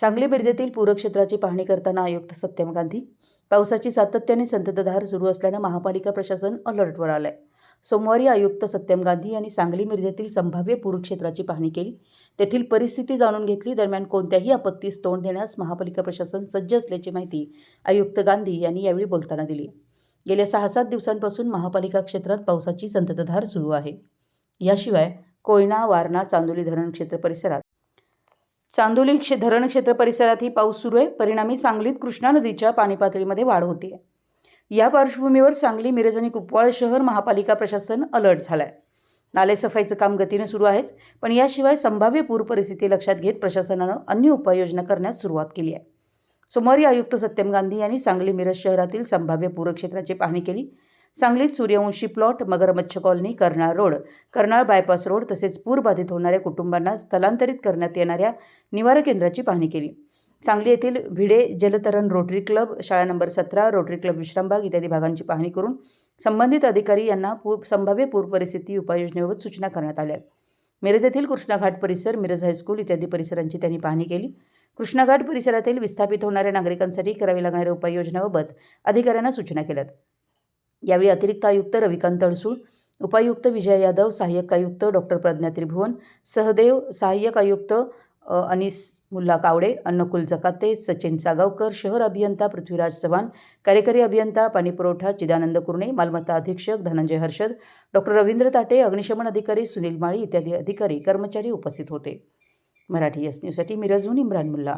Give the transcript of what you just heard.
सांगली मिरजेतील पूरक्षेत्राची पाहणी करताना आयुक्त सत्यम गांधी पावसाची सातत्याने संततधार सुरू असल्यानं महापालिका प्रशासन अलर्टवर आलंय. सोमवारी आयुक्त सत्यम गांधी यांनी सांगली मिरजेतील संभाव्य पूरक्षेत्राची पाहणी केली. तेथील परिस्थिती जाणून घेतली. दरम्यान कोणत्याही आपत्तीस तोंड देण्यास महापालिका प्रशासन सज्ज असल्याची माहिती आयुक्त गांधी यांनी यावेळी बोलताना दिली. गेल्या सहा सात दिवसांपासून महापालिका क्षेत्रात पावसाची संततधार सुरू आहे. याशिवाय कोयना वारणा चांदोली धरण क्षेत्र परिसरात चांदोली क्षे धरण क्षेत्र परिसरातही पाऊस सुरू आहे. परिणामी सांगलीत कृष्णा नदीच्या पाणी पातळीमध्ये वाढ होते. या पार्श्वभूमीवर सांगली मिरज आणि कुपवाळ शहर महापालिका प्रशासन अलर्ट झालं आहे नालेसफाईचं काम गतीने सुरू आहेच पण याशिवाय संभाव्य पूर परिस्थिती लक्षात घेत प्रशासनानं अन्य उपाययोजना करण्यास सुरुवात केली आहे. सोमवारी आयुक्त सत्यम गांधी यांनी सांगली मिरज शहरातील संभाव्य पूरक्षेत्राची पाहणी केली. सांगलीत सूर्यवंशी प्लॉट मगरमच्छ colony Karnal road. Karnal bypass road तसेच पूरबाधित होणाऱ्या कुटुंबांना स्थलांतरित करण्यात येणाऱ्या निवारा केंद्राची पाहणी केली. सांगली येथील भिडे जलतरण रोटरी क्लब शाळा नंबर सतरा रोटरी क्लब विश्रामबाग इत्यादी भागांची पाहणी करून संबंधित अधिकारी यांना पू संभाव्य पूर परिस्थिती उपाययोजनेबाबत सूचना करण्यात आल्या. मिरज येथील कृष्णाघाट परिसर मिरज हायस्कूल इत्यादी परिसरांची त्यांनी पाहणी केली. कृष्णाघाट परिसरातील विस्थापित होणाऱ्या नागरिकांसाठी करावी लागणाऱ्या उपाययोजनाबाबत अधिकाऱ्यांना सूचना केल्यात. यावेळी अतिरिक्त आयुक्त रविकांत अडसूळ उपायुक्त विजय यादव सहाय्यक आयुक्त डॉक्टर प्रज्ञा त्रिभुवन सहदेव सहाय्यक आयुक्त अनिस मुल्ला कावडे अन्नकुल जकाते सचिन सागावकर शहर अभियंता पृथ्वीराज चव्हाण कार्यकारी अभियंता पाणीपुरवठा चिदानंद कुर्णे मालमत्ता अधीक्षक धनंजय हर्षद डॉक्टर रवींद्र ताटे अग्निशमन अधिकारी सुनील माळी इत्यादी अधिकारी कर्मचारी उपस्थित होते. मराठी एस न्यूजसाठी मिरजहून इम्रान मुल्ला.